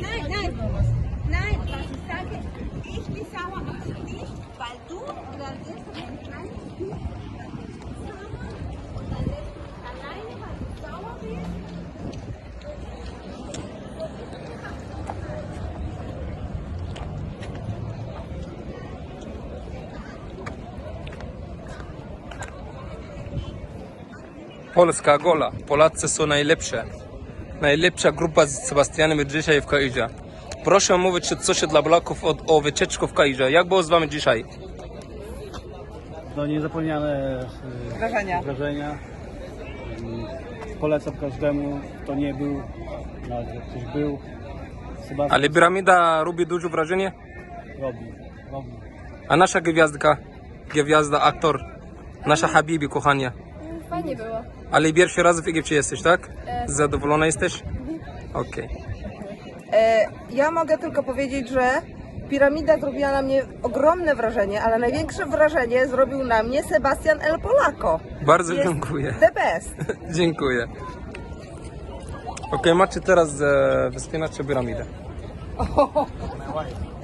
Nein, nein, nein, Polska gola. Polacy są najlepsze. Najlepsza grupa z Sebastianem dzisiaj w Kairze. Proszę mówić coś dla Polaków o, o wycieczku w Kairze. Jak było z wami dzisiaj? No niezapomniane e, Wrażenia. wrażenia. Mm, Polecam każdemu, kto nie był, nawet jak ktoś był. Sebastian Ale piramida robi duże wrażenie? robi, robi. A nasza gwiazdka, gwiazda, aktor, nasza Habibi, kochanie. Fajnie było. Ale pierwszy raz w Egipcie jesteś, tak? Zadowolona jesteś? Okej. E, ja mogę tylko powiedzieć, że piramida zrobiła na mnie ogromne wrażenie, ale największe wrażenie zrobił na mnie Sebastian El Polaco. Bardzo Jest dziękuję. The best. Dziękuję. Okej, macie teraz e, wspinacze piramidę.